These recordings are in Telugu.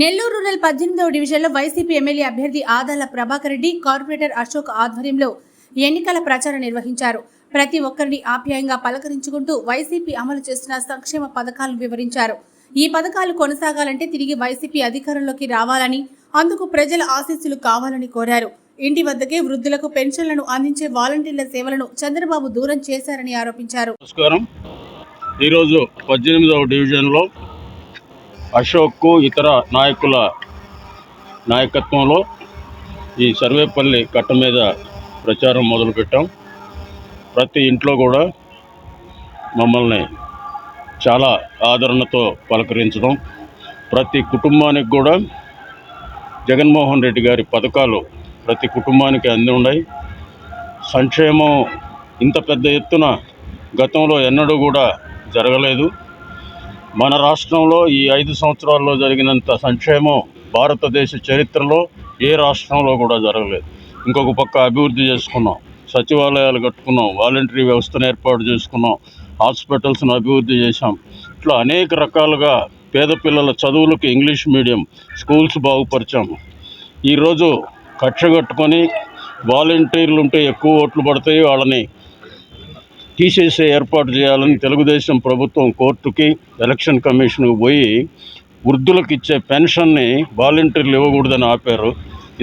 నెల్లూరు రూరల్ పద్దెనిమిదవ డివిజన్లో వైసీపీ ఎమ్మెల్యే అభ్యర్థి ఆదాల ప్రభాకర్ రెడ్డి కార్పొరేటర్ అశోక్ ఆధ్వర్యంలో ఎన్నికల ప్రచారం నిర్వహించారు. ప్రతి ఒక్కరిని ఆప్యాయంగా పలకరించుకుంటూ వైసీపీ అమలు చేస్తున్న సంక్షేమ పథకాలను వివరించారు. ఈ పథకాలు కొనసాగాలంటే తిరిగి వైసీపీ అధికారంలోకి రావాలని అందుకు ప్రజల ఆశీస్సులు కావాలని కోరారు. ఇంటి వద్దకే వృద్ధులకు పెన్షన్లను అందించే వాలంటీర్ల సేవలను చంద్రబాబు దూరం చేశారని ఆరోపించారు. నమస్కారం. ఈరోజు పద్దెనిమిదవ డివిజన్లో అశోక్ ఇతర నాయకుల నాయకత్వంలో ఈ సర్వేపల్లి కట్ట మీద ప్రచారం మొదలుపెట్టాం. ప్రతి ఇంట్లో కూడా మమ్మల్ని చాలా ఆదరణతో పలకరించడం. ప్రతి కుటుంబానికి కూడా జగన్మోహన్ రెడ్డి గారి పథకాలు ప్రతి కుటుంబానికి అంది ఉన్నాయి. సంక్షేమం ఇంత పెద్ద ఎత్తున గతంలో ఎన్నడూ కూడా జరగలేదు. మన రాష్ట్రంలో ఈ ఐదు సంవత్సరాల్లో జరిగినంత సంక్షేమం భారతదేశ చరిత్రలో ఏ రాష్ట్రంలో కూడా జరగలేదు. ఇంకొక పక్క అభివృద్ధి చేసుకున్నాం సచివాలయాలు కట్టుకున్నాం వాలంటరీ వ్యవస్థను ఏర్పాటు చేసుకున్నాం హాస్పిటల్స్ను అభివృద్ధి చేశాం. ఇట్లా అనేక రకాలుగా పేద పిల్లల చదువులకు ఇంగ్లీష్ మీడియం స్కూల్స్ బాగుపరిచాము ఈరోజు కక్ష కట్టుకొని వాలంటీర్లు ఉంటే ఎక్కువ ఓట్లు పడతాయి వాళ్ళని తీసేసే ఏర్పాటు చేయాలని తెలుగుదేశం ప్రభుత్వం కోర్టుకి ఎలక్షన్ కమిషన్కి పోయి వృద్ధులకు ఇచ్చే పెన్షన్ని వాలంటీర్లు ఇవ్వకూడదని ఆపారు.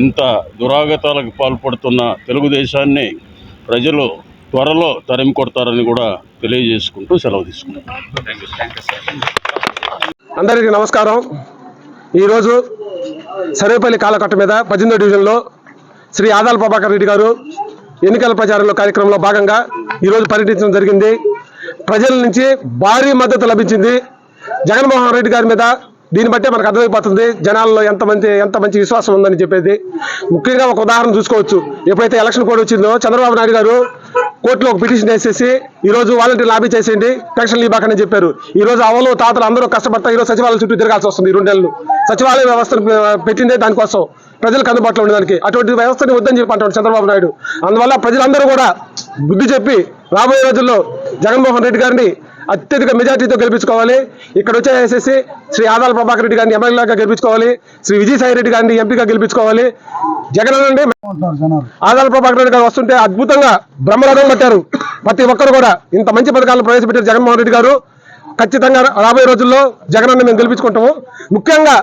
ఇంత దురాగతాలకు పాల్పడుతున్న తెలుగుదేశాన్ని ప్రజలు త్వరలో తరిమి కొడతారని కూడా తెలియజేసుకుంటూ సెలవు తీసుకున్నాం. అందరికీ నమస్కారం. ఈరోజు సర్వేపల్లి కాలకట్ట మీద పద్దెనిమిదో డివిజన్లో శ్రీ ఆదాల ప్రభాకర్ రెడ్డి గారు ఎన్నికల ప్రచారంలో కార్యక్రమంలో భాగంగా ఈరోజు పర్యటించడం జరిగింది. ప్రజల నుంచి భారీ మద్దతు లభించింది. జగన్మోహన్ రెడ్డి గారి మీద దీన్ని బట్టే మనకు అర్థమైపోతుంది. జనాల్లో ఎంత మంచి ఎంత మంచి విశ్వాసం ఉందని చెప్పేది. ముఖ్యంగా ఒక ఉదాహరణ చూసుకోవచ్చు. ఎప్పుడైతే ఎలక్షన్ కోడ్ వచ్చిందో చంద్రబాబు నాయుడు గారు కోర్టులో ఒక పిటిషన్ వేసేసి ఈ రోజు వాలంటీర్ లాబీ చేసేయండి పెన్షన్ ఇవ్వకని చెప్పారు. ఈ రోజు అవలు తాతలు అందరూ కష్టపడతా ఈరోజు సచివాలయం చుట్టూ తిరగాల్సి వస్తుంది రెండు నెలలు. సచివాలయ వ్యవస్థను పెట్టిందే దానికోసం. ప్రజలకు అందుబాటులో ఉండడానికి. అటువంటి వ్యవస్థని వద్దని చెప్పి అంటాడు చంద్రబాబు నాయుడు. అందువల్ల ప్రజలందరూ కూడా బుద్ధి చెప్పి రాబోయే రోజుల్లో జగన్మోహన్ రెడ్డి గారిని అత్యధిక మెజార్టీతో గెలిపించుకోవాలి. ఇక్కడ వచ్చేసేసి శ్రీ ఆదాల ప్రభాకర్ రెడ్డి గారిని ఎమ్మెల్యేగా గెలిపించుకోవాలి. శ్రీ విజయసాయి రెడ్డి గారిని ఎంపీగా గెలిపించుకోవాలి. జగన్ అనండి. ఆదాల ప్రభాకర్ రెడ్డి గారు వస్తుంటే అద్భుతంగా బ్రహ్మరథం పట్టారు. ప్రతి ఒక్కరు కూడా ఇంత మంచి పథకాలను ప్రవేశపెట్టారు జగన్మోహన్ రెడ్డి గారు. ఖచ్చితంగా రాబోయే రోజుల్లో జగన్ మేము గెలిపించుకుంటాము. ముఖ్యంగా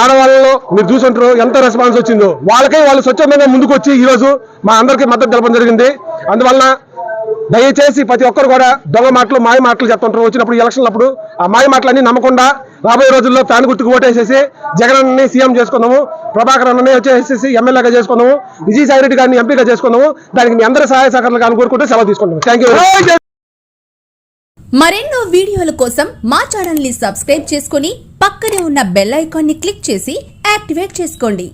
ఆడవాళ్ళలో మీరు చూసుంటారు ఎంత రెస్పాన్స్ వచ్చిందో. వాళ్ళకే వాళ్ళు స్వచ్ఛందంగా ముందుకు వచ్చి ఈ రోజు మా అందరికీ మద్దతు తెలపడం జరిగింది. అందువలన దయచేసి ప్రతి ఒక్కరు కూడా దొంగ మాటలు మాయ మాటలు చెప్తుంటారు. వచ్చినప్పుడు ఎలక్షన్లు అప్పుడు ఆ మాయ మాటలన్నీ నమ్మకుండా రాబోయే రోజుల్లో ఫ్యాన్ గుర్తుకు ఓటేసేసి జగన్ అన్నని సీఎం చేసుకున్నాము ప్రభాకర్ అన్నని వచ్చేసేసి ఎమ్మెల్యేగా చేసుకున్నాము విజయసాయి రెడ్డి గారిని ఎంపీగా చేసుకున్నాము. దానికి మీ అందరి సహాయ సహకారాలు కానీ కోరుకుంటూ సెలవు తీసుకుంటాము థ్యాంక్ యూ మరెన్నో వీడియోల కోసం మా ఛానల్ని సబ్స్క్రైబ్ చేసుకుని పక్కనే ఉన్న బెల్ ఐకాన్ని క్లిక్ చేసి యాక్టివేట్ చేసుకోండి.